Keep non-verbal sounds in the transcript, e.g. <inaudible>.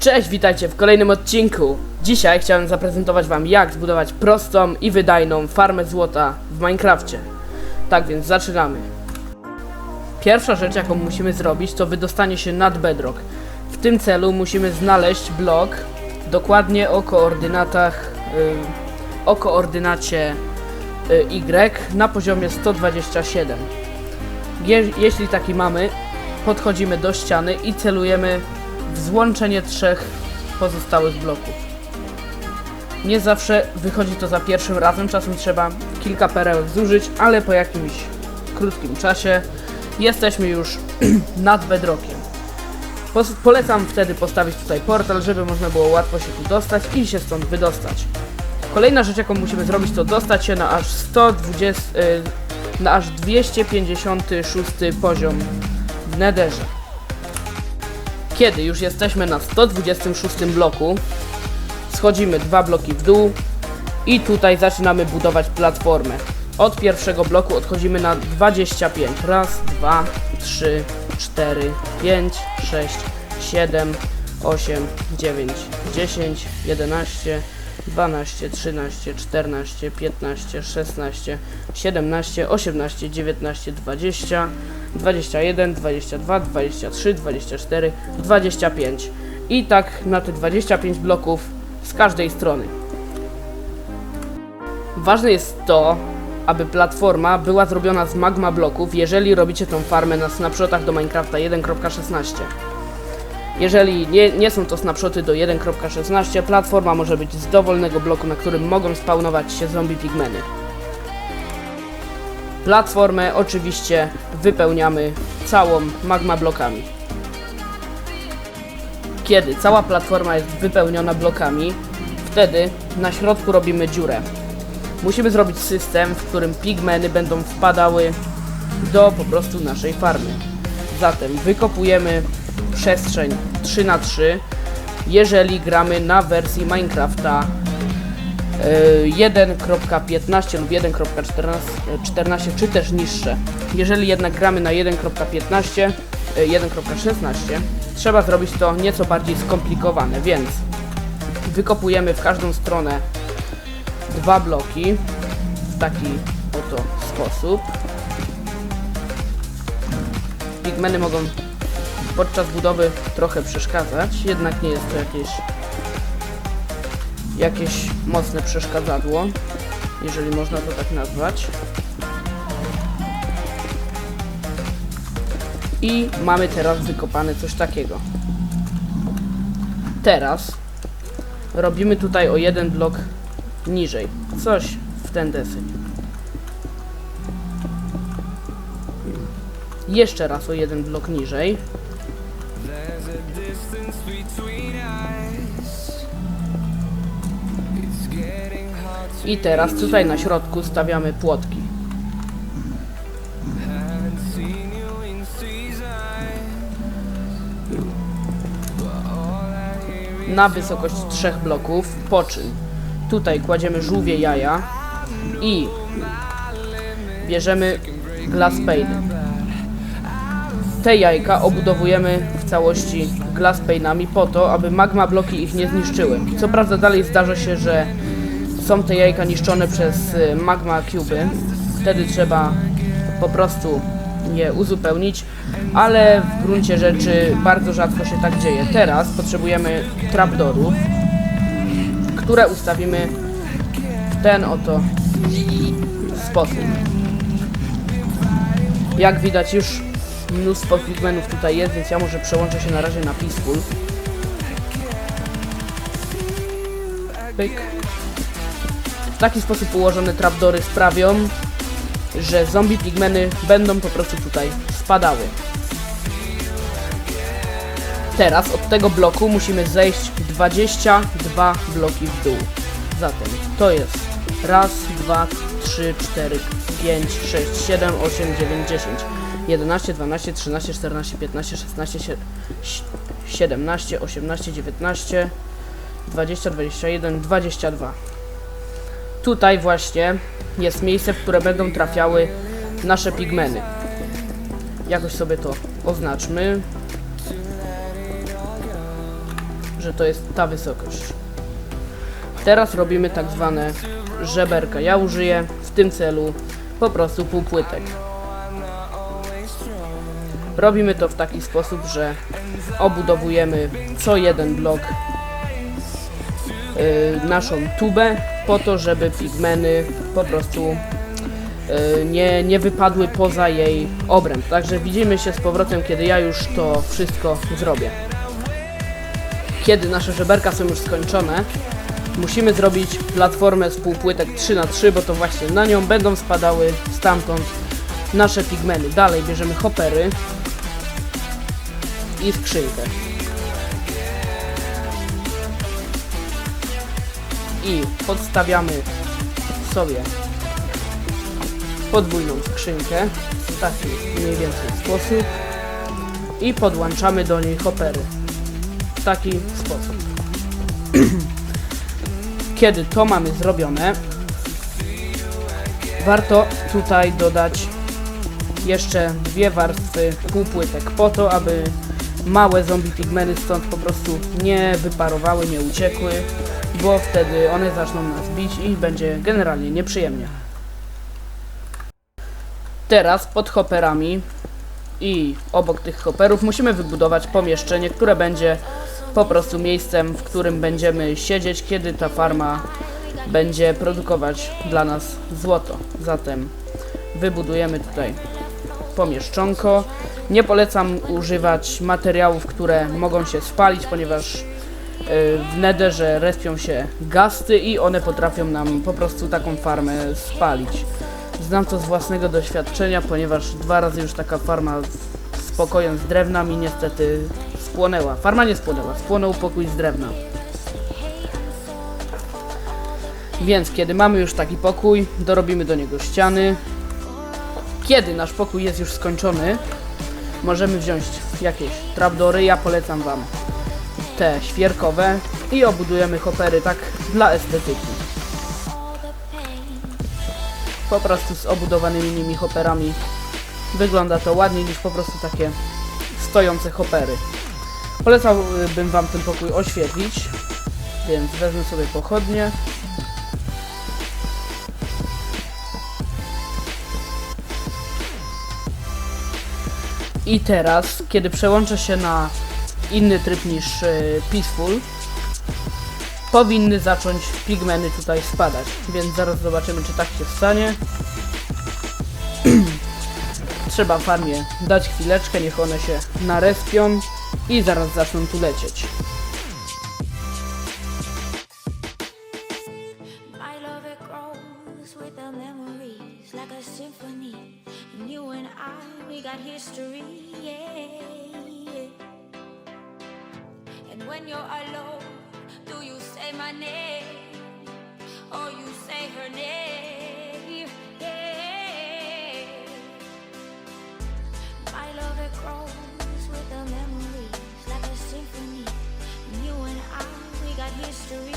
Cześć, witajcie w kolejnym odcinku. Dzisiaj chciałem zaprezentować wam jak zbudować prostą i wydajną farmę złota w Minecrafcie. Tak więc zaczynamy. Pierwsza rzecz jaką musimy zrobić to wydostanie się nad bedrock. W tym celu musimy znaleźć blok dokładnie o koordynatach y, o koordynacie y, Y na poziomie 127. Je, jeśli taki mamy, podchodzimy do ściany i celujemy w złączenie trzech pozostałych bloków. Nie zawsze wychodzi to za pierwszym razem, czasem trzeba kilka perełek zużyć, ale po jakimś krótkim czasie jesteśmy już <clears throat> nad bedrockiem. Pos- polecam wtedy postawić tutaj portal, żeby można było łatwo się tu dostać i się stąd wydostać. Kolejna rzecz, jaką musimy zrobić, to dostać się na aż 120, y, na aż 256 poziom w Netherze. Kiedy już jesteśmy na 126 bloku, schodzimy dwa bloki w dół i tutaj zaczynamy budować platformę. Od pierwszego bloku odchodzimy na 25. Raz, dwa, trzy, cztery, pięć, sześć, siedem, osiem, dziewięć, dziesięć, jedenaście, 12, 13, 14, 15, 16, 17, 18, 19, 20, 21, 22, 23, 24, 25. I tak na te 25 bloków z każdej strony. Ważne jest to, aby platforma była zrobiona z magma bloków, jeżeli robicie tą farmę na snapshotach do Minecrafta 1.16. Jeżeli nie, nie są to snapshoty do 1.16, platforma może być z dowolnego bloku, na którym mogą spawnować się zombie pigmeny. Platformę oczywiście wypełniamy całą magma blokami. Kiedy cała platforma jest wypełniona blokami, wtedy na środku robimy dziurę. Musimy zrobić system, w którym pigmeny będą wpadały do po prostu naszej farmy. Zatem wykopujemy przestrzeń 3 na 3 jeżeli gramy na wersji Minecrafta 1.15 lub 1.14 czy też niższe. Jeżeli jednak gramy na 1.15, y, 1.16, trzeba zrobić to nieco bardziej skomplikowane, więc wykopujemy w każdą stronę dwa bloki w taki oto sposób. Pigmeny mogą podczas budowy trochę przeszkadzać, jednak nie jest to jakieś jakieś mocne przeszkadzadło, jeżeli można to tak nazwać. I mamy teraz wykopane coś takiego. Teraz robimy tutaj o jeden blok niżej. Coś w ten deseń. Jeszcze raz o jeden blok niżej. I teraz tutaj na środku stawiamy płotki. Na wysokość trzech bloków, po czym tutaj kładziemy żółwie jaja i bierzemy glass pane. Te jajka obudowujemy w całości glass pane'ami po to, aby magma bloki ich nie zniszczyły. Co prawda dalej zdarza się, że są te jajka niszczone przez y, magma cuby. Wtedy trzeba po prostu je uzupełnić, ale w gruncie rzeczy bardzo rzadko się tak dzieje. Teraz potrzebujemy trapdorów, które ustawimy w ten oto sposób. Jak widać już mnóstwo pigmenów tutaj jest, więc ja może przełączę się na razie na Peaceful. Pyk. W taki sposób ułożone trapdory sprawią, że zombie pigmeny będą po prostu tutaj spadały. Teraz od tego bloku musimy zejść 22 bloki w dół. Zatem to jest raz, dwa, trzy, cztery, pięć, sześć, siedem, osiem, dziewięć, dziesięć, 11, 12, 13, 14, 15, 16, sie- si- 17, 18, 19, 20, 21, 22. Tutaj właśnie jest miejsce, w które będą trafiały nasze pigmeny. Jakoś sobie to oznaczmy. że to jest ta wysokość. Teraz robimy tak zwane żeberka. Ja użyję w tym celu po prostu półpłytek. Robimy to w taki sposób, że obudowujemy co jeden blok y, naszą tubę po to, żeby pigmeny po prostu y, nie, nie wypadły poza jej obręb. Także widzimy się z powrotem, kiedy ja już to wszystko zrobię. Kiedy nasze żeberka są już skończone, musimy zrobić platformę z półpłytek 3x3, bo to właśnie na nią będą spadały stamtąd nasze pigmeny. Dalej bierzemy hopery i skrzynkę. I podstawiamy sobie podwójną skrzynkę w taki mniej więcej sposób i podłączamy do niej hopery w taki sposób. <clears throat> Kiedy to mamy zrobione, warto tutaj dodać jeszcze dwie warstwy półpłytek po to, aby małe zombie pigmeny stąd po prostu nie wyparowały, nie uciekły, bo wtedy one zaczną nas bić i będzie generalnie nieprzyjemnie. Teraz pod hoperami i obok tych hoperów musimy wybudować pomieszczenie, które będzie po prostu miejscem, w którym będziemy siedzieć, kiedy ta farma będzie produkować dla nas złoto. Zatem wybudujemy tutaj pomieszczonko. Nie polecam używać materiałów, które mogą się spalić, ponieważ w nederze respią się gasty i one potrafią nam po prostu taką farmę spalić. Znam to z własnego doświadczenia, ponieważ dwa razy już taka farma z pokojem z drewna mi niestety spłonęła. Farma nie spłonęła, spłonął pokój z drewna. Więc kiedy mamy już taki pokój, dorobimy do niego ściany. Kiedy nasz pokój jest już skończony, możemy wziąć jakieś trapdory. Ja polecam Wam te świerkowe i obudujemy hopery tak dla estetyki. Po prostu z obudowanymi nimi hoperami wygląda to ładniej niż po prostu takie stojące hopery. Polecałbym Wam ten pokój oświetlić, więc wezmę sobie pochodnie. I teraz, kiedy przełączę się na inny tryb niż e, Peaceful, powinny zacząć pigmeny tutaj spadać, więc zaraz zobaczymy, czy tak się stanie. <clears throat> Trzeba farmie dać chwileczkę, niech one się narespią i zaraz zaczną tu lecieć. Symphony. And you and I, we got history, yeah, yeah. And when you're alone, do you say my name or you say her name? Yeah. My love it grows with the memories like a symphony. And you and I, we got history,